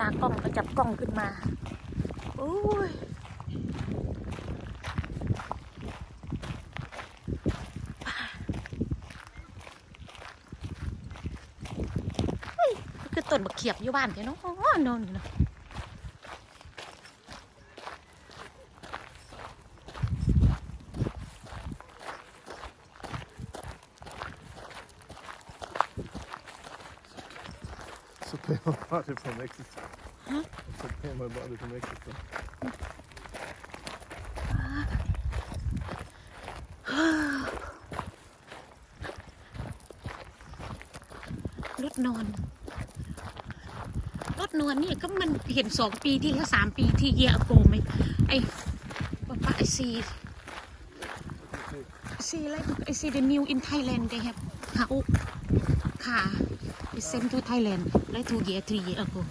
ตากล้องก็จับกล้องขึ้นมาอุ้ยคือต้นบักเขียบอยู่บ้านแกเนาะนอนอยู่เนาะ Så pay my body from Mexico. Huh? So pay my body from Mexico. รถนอน รถนอนนี่ก็มันเห็นสองปีที่แล้วสามปีที่เยียโกไหมไอ้ปะปะไอซีซีอะไรไอซี the new in Thailand they have เขา ค่ะ is sent to Thailand และ two year three year ago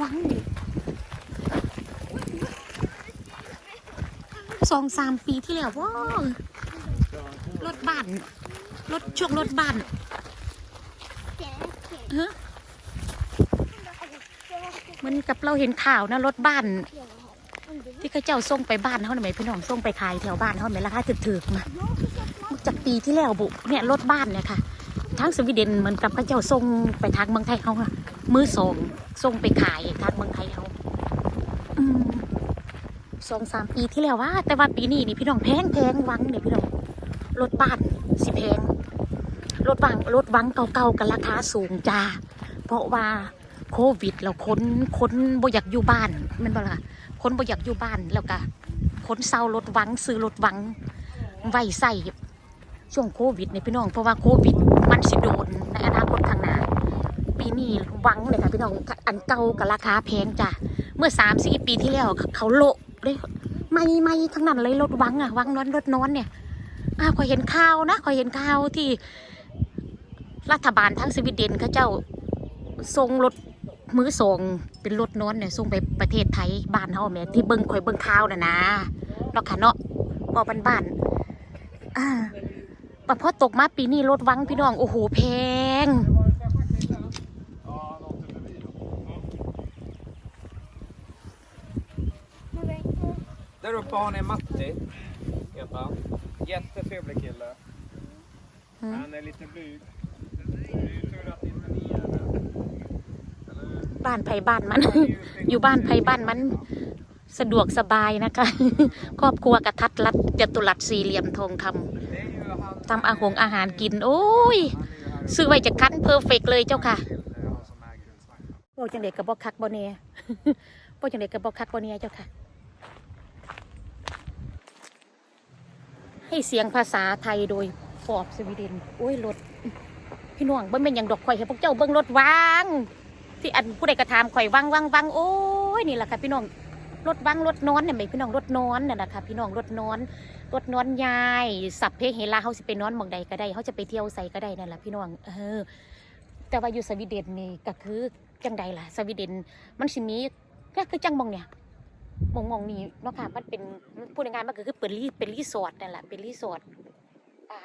วังดิสองสามปีที่แล้วว้ารถบ้านรถช่วงรถบ้านฮะมันกับเราเห็นข่าวนะรถบ้าน ที่เขาเจ้าส่งไปบ้านเขาหน่อยไหมพี่น้องส่งไปขายแถวบ้านเขาไหมราคาถึกๆนะ จากปีที่แล้วบุเนี่ยรถบ้านเนี่ยค่ะทั้งสวีเดนเหมือนกับเขาเจ้าส่งไปทางเมืองไทยเขาอะมือสองส่งไปขายทางเมืองไทยเขาอสองสามปีที่แล้วว่า แต่ว่าปีนี้นี่พี่น้องแพงแพงวังเนี่ยพี่น้องรถบ้านสิแพงรถวังรถวังเก่าๆกันราคาสูงจ้าเพราะว่าโควิดแล้วคนค้นบ่อยากอยู่บ้านมันบ่ล่ะค้นบ่อยากอยู่บ้านแล้วก็ค้นเศร้ารถวังซื้อรถวังไว้ใส่ ช่วงโควิดเนี่ยพี่น้องเพราะว่าโควิด มันสิโดนในอนาคตข้างหน้าปีนี้วังเลยค่ะพี่น้องอันเก่ากับราคาแพงจ้ะเมื่อสามสี่ปีที่แล้วเขาโละเลยไม่ไม่ทั้งนั้นเลยรถวังอะวังนอนรถนอนเนี่ยอ้าวขอเห็นข่าวนะขอเห็นข่าวที่รัฐบาลทั้งสวีเดนเขาเจ้าส่งรถมือส่งเป็นรถนอนเนี่ยส่งไปประเทศไทยบ้านเฮาแหม่ที่เบิ่งข่อยเบิ่งข่าวน่ะนะเนาะค่ะเนาะบ่บ้านบ้านอ่า แต่พอตกมาปีนี้รถวังพี่น้อง โอ้โหแพง Där uppe har ni Matti. Heter han. Jättetrevlig kille. Mm. Han är lite blyg. Det är ju tur att inte ni är det. Eller hur? บ้านไผบ้านมัน อยู่บ้านไผบ้านมัน สะดวกสบายนะคะ ครอบครัวกระทัดรัดจัตุรัสสี่เหลี่ยมทองคำ Det är ju han. ทำอาหงอาหารกิน โอ้ย ซื้อไว้จะคั้นเพอร์เฟกเลยเจ้าค่ะโอ้จังเด็กกับบ่คักบ่เนียโอ้จังเด็กกับบ่คักบ่เนียเจ้าค่ะ ให้เสียงภาษาไทยโดยฟอบสวีเดนโอ้ยรถพี่น้องเบิ่งเป็นอย่างดอกข่อยให้พวกเจ้าเบิ่งรถวางที่อันผู้ใดกระทำข่อยวังวังวังโอ้ยนี่แหละค่ะพี่น้องรถวังรถนอนเนี่ยไหมพี่น้องรถนอนน่ะนะคะพี่น้องรถนอน รถนอนยาย สับเพเฮลาเขาสิไปนอนมองใดก็ได้เขาจะไปเที่ยวใส่ก็ได้นั่นแหละพี่น้องเออ แต่ว่าอยู่สวีเดนนี่ก็คือจังใดล่ะ สวีเดนมันสิมีก็คือจังมองเนี่ยมองมองนี้เนาะค่ะมันเป็นพูดง่ายๆมันก็คือเป็นรีเป็นรีสอร์ทนั่นแหละเป็นรีสอร์ทอ่า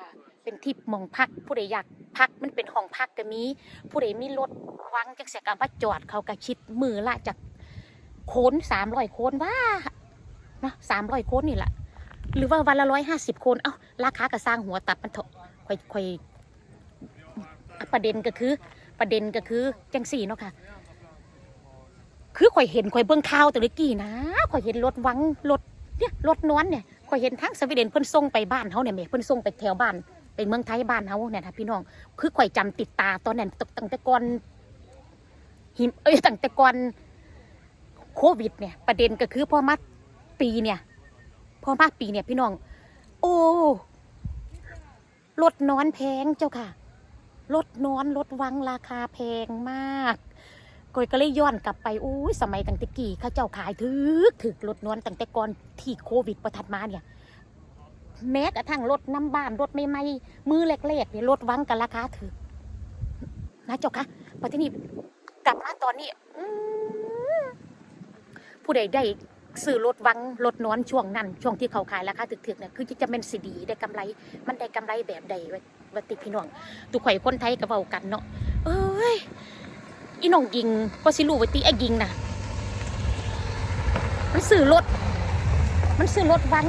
เป็นที่มองพัก ผู้ใดอยากพักมันเป็นห้องพักก็มี ผู้ใดมีรถวางจังเสียกามาจอดเขาก็คิดมือละจากโค้นสามร้อยโค้นว่าเนาะสามร้อยโค้นนี่แหละ หรือว่าวันละร้อยห้าสิบคน เอ้าราคาก็สร้างหัวตัดมันเถอะค่อยค่อยประเด็นก็คือ ประเด็นก็คือจังสี่เนาะค่ะ คือข่อยเห็นข่อยเบิ่งข่าวต่เมื่อกี้นะข่อยเห็นรถวังรถเนี่ยรถนอนเนี่ยข่อยเห็นทางสวีเดนเพิ่นส่งไปบ้านเฮาเนี่ยแม่เพิ่นส่งไปแถวบ้านไปเมืองไทยบ้านเฮาเนี่ยนะพี่น้อง คือข่อยจำติดตาตอนนั้นตั้งแต่ก่อนหิมเอ้ยตั้งแต่ก่อนโควิดเนี่ยประเด็นก็คือพอมาปีเนี่ย พอมาปีเนี่ยพี่น้อง โอ้รถนอนแพงเจ้าค่ะรถนอนรถวังราคาแพงมากก้อยก็เลยย้อนกลับไปอู้ยสมัยตั้งแต่กี่ข้าเจ้าขายถึกถึกรถนอนตั้งแต่ก่อนที่โควิดประทัดมาเนี่ย แม้กระทั่งรถน้ำบ้านรถไม่ไม่ๆมือเล็กๆเนี่ยรถวังกันราคาถึกนะเจ้าค่ะพอที่นี่กลับมาตอนนี้ผู้ใดได้ ซื้อรถวังรถนอนช่วงนั้น ช่วงที่เขาขายราคาถึกๆเนี่ยคือจะเป็นสีดีได้กำไร มันได้กำไรแบบใดวะวะติพี่น้องตุกข่อยคนไทยก็เว้ากันเนาะเอ้ยอีน้องยิงก็สิรู้ว่าติไอ้ยิงนะมันซื้อรถ มันซื้อรถวัง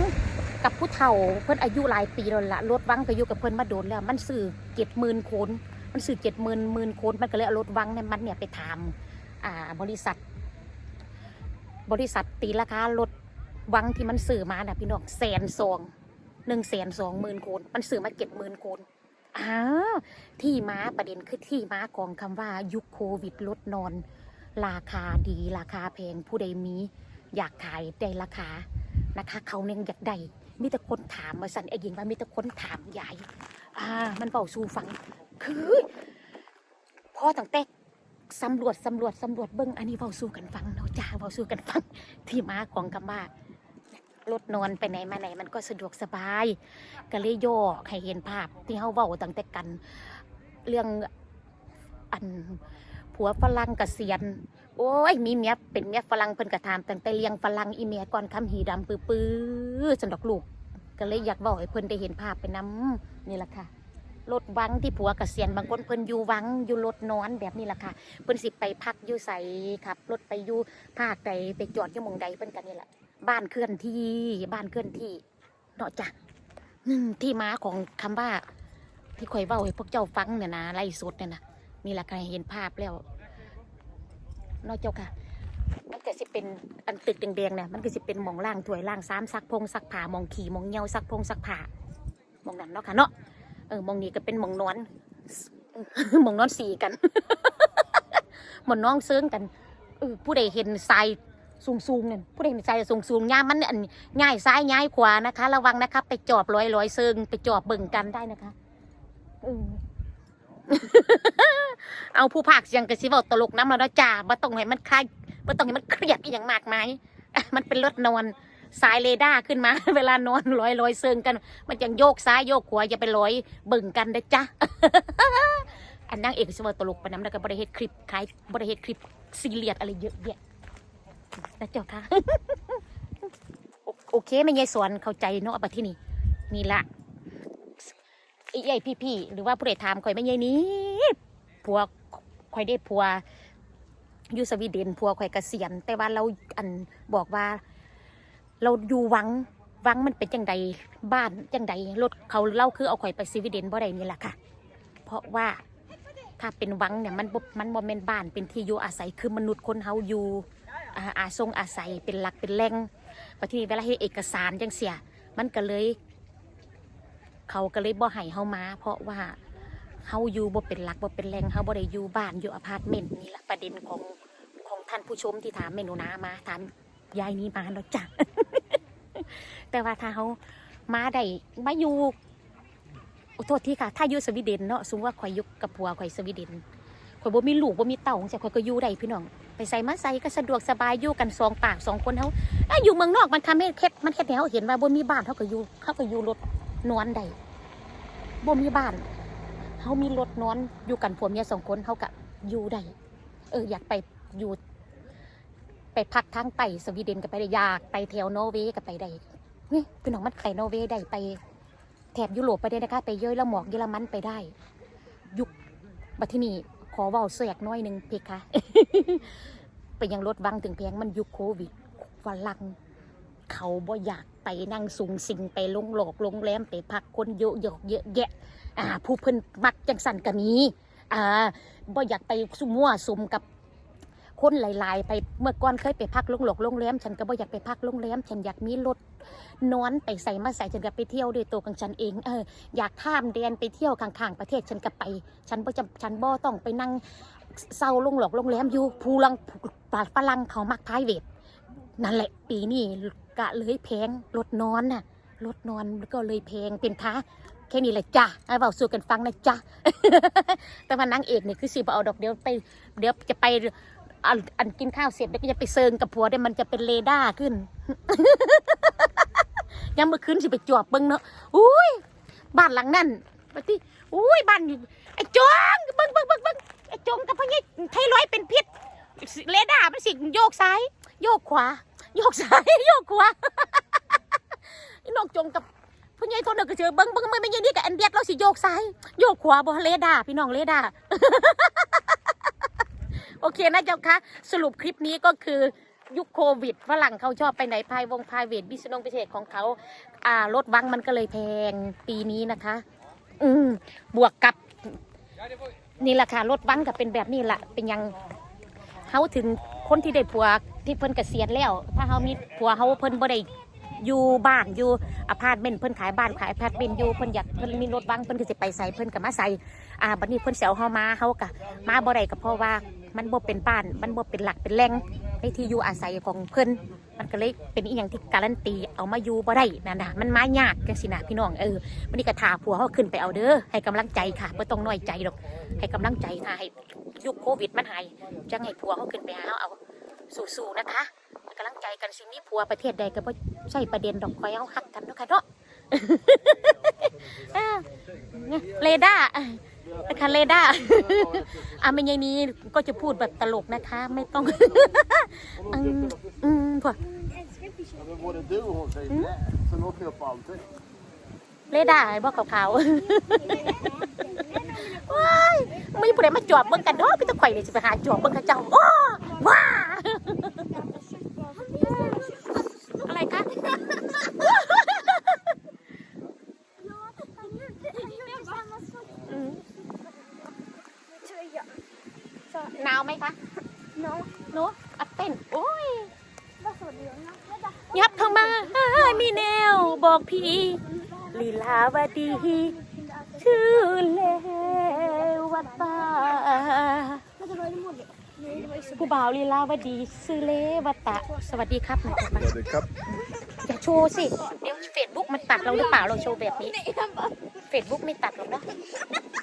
กับผู้เฒ่าเพิ่อนอายุหลายปีแล้วละรถวังก็อยู่กับเพิ่อนมาโดนแล้ว มันซื้อเจ็ดหมื่นโคนมันซื้อเจ็ดหมื่นหมื่นโคนมันก็เลยเอารถวังเนี่ยมันเนี่ยไปถามอ่าบริษัท บริษัทตีราคารถวังที่มันซื้อมาน่ะพี่น้องแสนสองหนึ่งแสนสองหมื่นโคนมันซื้อมาเจ็ดหมื่นโคนอ้าที่มาประเด็นคือที่มาของคำว่ายุคโควิดลดนอน ราคาดีราคาแพงผู้ใดมีอยากขายได้ราคานะคะ เขาเนี่ยอยากได้มีแต่คนถามมาสันไอ้ยิงว่ามีแต่คนถามยายอ่า มันเบาสู่ฟัง คือพอตั้งแต่ สำรวจสำรวจสำรวจเบิ้งอันนี้เบาสู่กันฟังเนาจ้าเบาสู่กันฟัง ที่มาของคำว่ารถนอนไปไหนมาไหนมันก็สะดวกสบาย ก็เลยย่อให้เห็นภาพที่เขาเบาตั้งแต่กัน เรื่องอันผัวฝรั่งเกษียณโอ้ยมีเมียเป็นเมียฝรั่งเพิ่นกระทำตั้งแต่เลี้ยงฝรั่งอีเมียก่อนคำหีดำปื้อปื้อๆสันดอกลูก ก็เลยอยากบอกให้เพิ่นได้เห็นภาพไปนํนี่แหละค่ะ รถวังที่ผัวกเกษียณบางคนเพิ่นอยู่วังอยู่รถนอนแบบนี้แหละค่ะเพิ่นสิไปพักอยู่ใส่ขับรถไปอยู่ภาคใดไปจอดอยู่หมองใดเพิ่นกันนี่แหละบ้านเคลื่อนที่บ้านเคลื่อนที่เนาะจ้ะที่มาของคำว่า ที่ข่อยเว้าให้พวกเจ้าฟังเนี่ยนะไล่สดเนี่ยนะนี่แหละค่ะให้เห็นภาพแล้วเนอกเจ้าค่ะมันก็สิเป็นอันตึกแดงๆเนี่ยมันก็สิเป็นมองล่างถวยล่างซ้ำซักพงซักผ้ามองขี่มองเงียวซักพงซักผ้ามองนั้นเนาะค่ะเนาะ ออมองนี้ก็เป็นมองนอนมองนอนสีกันมองน้องเซิงกันเออผู้ใดเห็นทรายสูงๆเนี่ยผู้ใดเห็นทรายสูงๆย่ามมันอันง่ายซ้ายง่ายขวานะคะ ระวังนะคะ ไปจอบลอยลอยๆเซิงไปจอบเบิ่งกันได้นะคะเอาผู้ภาคเสียงกระซิบเอาตลกน้ำเราเนาะจ้าบ่ต้องให้มันคลายบ่ต้องให้มันเครียดอหย่างมากมายมันเป็นรถนอน สายเรดาร์ขึ้นมา เวลานอนลอยลอยเซิงกัน มันยังโยกซ้ายโยกขวาอย่าไปลอยเบิ่งกันเด้อจ้าอันนางเอกสวตลกไปน้ำแล้วก็บริเฮ็ดคลิปคล้ายบริเฮ็ดคลิปซีเรียสอะไรเยอะแยะนะเจ้าค่ะโอเคไม่ยายสอนเข้าใจเนาะบัดที่นี่นี่ละไอ้ใหญ่พี่ๆหรือว่าผู้ใดถามข่อยไม่ยายนี้ผัวข่อยได้ผัวอยู่สวีเดนผัวข่อยเกษียณแต่ว่าเราอันบอกว่า เราอยู่วังวังมันเป็นจังใดบ้านจังใดรถเขาเล่าคือเอาข่อยไปสวีเดนบ่ได้นี่แหละค่ะ เพราะว่าถ้าเป็นวังเนี่ยมันมันบ่แม่นบ้านเป็นที่อยู่อาศัยคือมนุษย์คนเฮาอยู่อาอาทรงอาศัยเป็นหลักเป็นแหล่งพอที่นี่เวลาเฮ็เอกสารจังเสีย มันก็เลย เขาก็เลยบ่ให้เฮามา เพราะว่าเฮาอยู่บ่เป็นหลักบ่เป็นแหล่งเฮาบ่ได้อยู่บ้านอยู่อพาร์ตเมนต์นี่แหละประเด็นของของท่านผู้ชมที่ถามเมนูนามาถามยายนี้มาเนาะจ้ะ แต่ว่าถ้าเฮามาได้มาอยู่โทษทีค่ะ ถ้าอยู่สวีเดนเนาะสมมติว่าข่อยยู่กับผัวข่อยสวีเดนข่อยบ่มีลูกบ่มีเต้าจังซี่ข่อยก็อยู่ได้พี่น้อง ไปใส่มาใส่ก็สะดวกสบายอยู่กันสองปากสองคนเฮาถ้าอยู่เมืองนอกมันทำให้เฮ็ดมันเฮ็ดให้เฮาเห็นว่าบ่มีบ้านเฮาก็อยู่เฮาก็อยู่รถนอนได้บ่มีบ้านเขามีรถนอนอยู่กันผัวเมียสองคนเขากะอยู่ได้เอออยากไปอยู่ ไปพักทางไปสวีเดนก็ไปได้อยากไปแถวนอร์เวย์ก็ไปได้นี่พี่น้องมันไปนอร์เวย์ได้ไปแถบยุโรปไปได้นะคะ ไปเยอะแล้วหมอกเยอรมันไปได้ ยุคบัดที่นี่ขอเว่าเสียกน้อยหนึ่งเพคะไปยังรถวังถึงแพงมันยุคโควิดฝรั่งเขาบ่อยากไปนั่งสูงสิงไปลงหลอกลงแรมไปพักคนเยอะๆเยอะแยะ อ่า ผู้เพิ่นมักจังสันก็มีอ่าบ่อยากไปสุมั่วสุมกับ คนหลายๆ ไปเมื่อก่อนเคยไปพักโรงหลกโรงแรมฉันก็บ่อยากไปพักโรงแรมฉันอยากมีรถนอนไปใส่มาใส่ฉันก็ไปเที่ยวด้วยตัวของฉันเองเอออยากข้ามแดนไปเที่ยวข้างๆประเทศฉันก็ไป ฉันบ่จำฉันบ่ต้องไปนั่งเศร้าโรงหลกโรงแรมอยู่ภูลังปาฝรั่งเขามักพายเวทนั่นแหละปีนี้กะเลยแพงรถนอนน่ะรถนอนก็เลยแพงเป็นท้าแค่นี้แหละจ้ะไอ้เบาสู่กันฟังนะจ้ะแต่ว่านางเอกเนี่ยคือสิบเอาดอกเดี๋ยวไปเดี๋ยวจะไป อันอันกินข้าวเสร็จเดี๋ยวก็จะไปเซิงกับผัวเดี๋ยวมันจะเป็นเรดาร์ขึ้น ยังเมื่อคืนสิไปจวบเบิ้งเนาะอุ้ยบ้านหลังนั่นปฏิอุ้ยบ้านอยู่ไอ้จงเบิ้งเบิ้งเบิ้งเบิ้งไอ้จงกับพญไทร้อยเป็นพิษเรดาร์มันสิโยกซ้าย โยกขวา โยกซ้ายโยกขวาไอ้นกจงกับผู้ใหญ่ทนเด็กก็เจอเบิ้งเบิ้งไม่ไม่ยันนี่กับอันเดียดเราสิโยกซ้ายโยกขวาบ่เลดาพี่น้องเลดา โอเคนะเจ้าคะสรุปคลิปนี้ก็คือยุคโควิดฝรั่งเขาชอบไปไหนพายวงพายเวทบิสนงพิเศษของเขาอ่ารถวังมันก็เลยแพงปีนี้นะคะ อืมบวกกับ นี่แหละค่ะรถวังก็เป็นแบบนี้แหละเป็นยังเขาถึงคนที่ได้ผัวที่เพิ่นเกษียณแล้ว ถ้าเขามีผัวเขาเพิ่นบ่ได้อยู่บ้านอยู่อพาร์ตเมนต์เพิ่นขายบ้านขายอพาร์ตเมนต์อยู่เพิ่นอยากเพิ่นมีรถวังเพิ่นก็สิไปใส่เพิ่นก็มาใส่อ่าบัดนี้เพิ่นเสียวเฮามาเฮาก็มาบ่ได้ก็เพราะว่า มันบ่เป็นบ้าน มันบ่เป็นหลักเป็นแหล่งในที่อยู่อาศัยของเพิ่นมันก็เลยเป็นอีหยังที่การันตีเอามาอยู่บ่ได้นั่นนะมันมายากจังซี่นะพี่น้องเออวันนี้ก็ถาผัวเฮาขึ้นไปเอาเด้อให้กำลังใจค่ะบ่ต้องน้อยใจดอกให้กำลังใจค่ะให้ยุคโควิดมันหายจังให้ผัวเขาขึ้นไปหาเอาสู้ๆนะคะกำลังใจกันสิมีผัวประเทศใดก็บ่ใช่ประเด็นดอกคอยเอาฮักกันเนาะค่ะเนาะอ่เรดา นะคะเลด้าอะไม่ยังนี้ก็จะพูดแบบตลกนะคะ ไม่ต้อง อืมอืมพวก Ja, men både du och hon säger nej. Sen åker jag upp allting. เลด้าไอ้บอกขาวๆ ว้ายไม่ผู้ใดมาจอบเบิ่งกันเนาะพี่ตะไคร่เลยจะไปหาจอบเบิ่งเขาเจ้าโอ้ว้า อะไรคะ อืมหนาวไหมคะหนาวเนอะอัดเต้น โอ้ย ยับเข้ามามีแนวบอกพี่ลีลาวดี ชื่อเลวัตตา ผู้บ่าวลีลาวดีชื่อเลวัตตาสวัสดีครับหน่อยมา Det är kapp. อย่าโชว์สิ เดี๋ยวเฟซบุ๊กมันตัดเราหรือเปล่าเราโชว์แบบนี้เฟซบุ๊กไม่ตัดหรอกเนาะ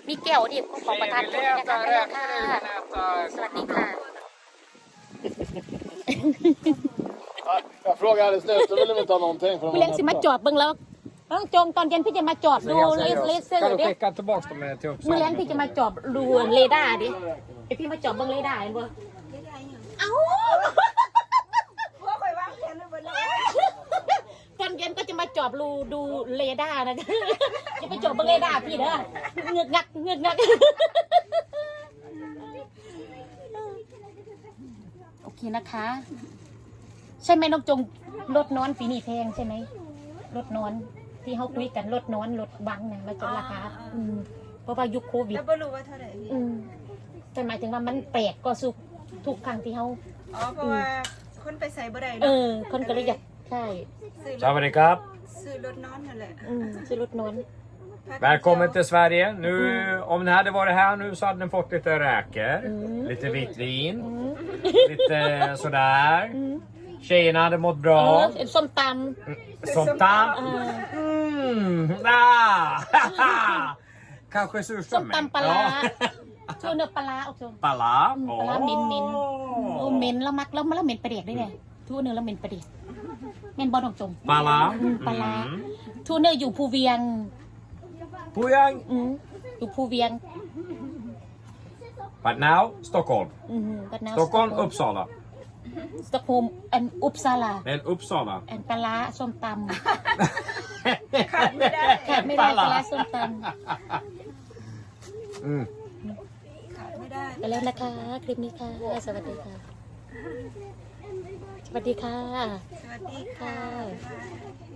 มีแก้วดิขอประทานโทษนะคะไปแล้วค่ะสวัสดีค่ะ Jag frågade alldeles nyss, då ville de inte ha någonting för de พี่เลี้ยงสิมาจอดเบิ่งแล้วต้องจงตอนเย็นพี่จะมาจอดดูเลเลเซอ Kan ร์ du เด้ skicka tillbaka dem till มื่อแรง Uppsala? พี่จะมาจอบดูเรดาร์ดิไอพี่มาจอบเบิ่งเรดาร์เห็นบ่ เอ้าตอนเย็นก็จะมาจอบดูดูเรดาร์นะจะไปจอบเบิ่งเรดาร์พี่เด้อเงือกงักเงือกงักโอเคนะคะ ใช่ไหมน้องจงรถนอนปีนี้แพงใช่ไหมรถนอนที่เขาคุยกันรถนอนรถบังนะมาจนราคาอืมเพราะว่ายุคโควิดแล้วไม่รู้ว่าเท่าไหร่พี่ อืมแต่หมายถึงว่ามันแปลกก็สุก ทุกครั้งที่เขาอ๋อเพราะว่าคนไปใส่บ่ได้เอเนาะอ คนก็เลยอยากใช่ซื้อรถ Sawadee krap. ซื้อรถนอนนั่นแหละอืมซื้อรถนอน Välkommen till Sverige. Nu, om den hade varit här nu så hade den fått lite räkor, Mm. lite vitt vin, อืม lite sådär. อืม Tjejerna hade mått เอ bra. อส้มต Som ำเอ tam. อ Mm. Ah. Kanske ส้ม surströmming. ตำปลาร้า ชูเนื้อปลาร้าโอเค Palla. Mm, pala, min, min. โอ้เหม็นแล้วมักแล้วมันแล้วเหม็นประเดียกด้วยเนี่ยทั่วเนื้อแล้วเหม็นประเดียกเหม็นบอลงจง Palla. Mm, pala. Mm. ทั่วเนื้ออยู่ภูเวียง Pujang. อืมอยู่ภูเวียง But now, Stockholm. อืมก็นาว Stockholm, Uppsala. สตอกโฮมอันอุปซาลา Men Uppsala. อันปลาร้าส้มตำขาดไม่ได้ขาดไม่ได้ปลาร้าส้มต Mm. ขาด ไปแล้วนะคะ คลิปนี้ค่ะ สวัสดีค่ะ สวัสดีค่ะ สวัสดีค่ะ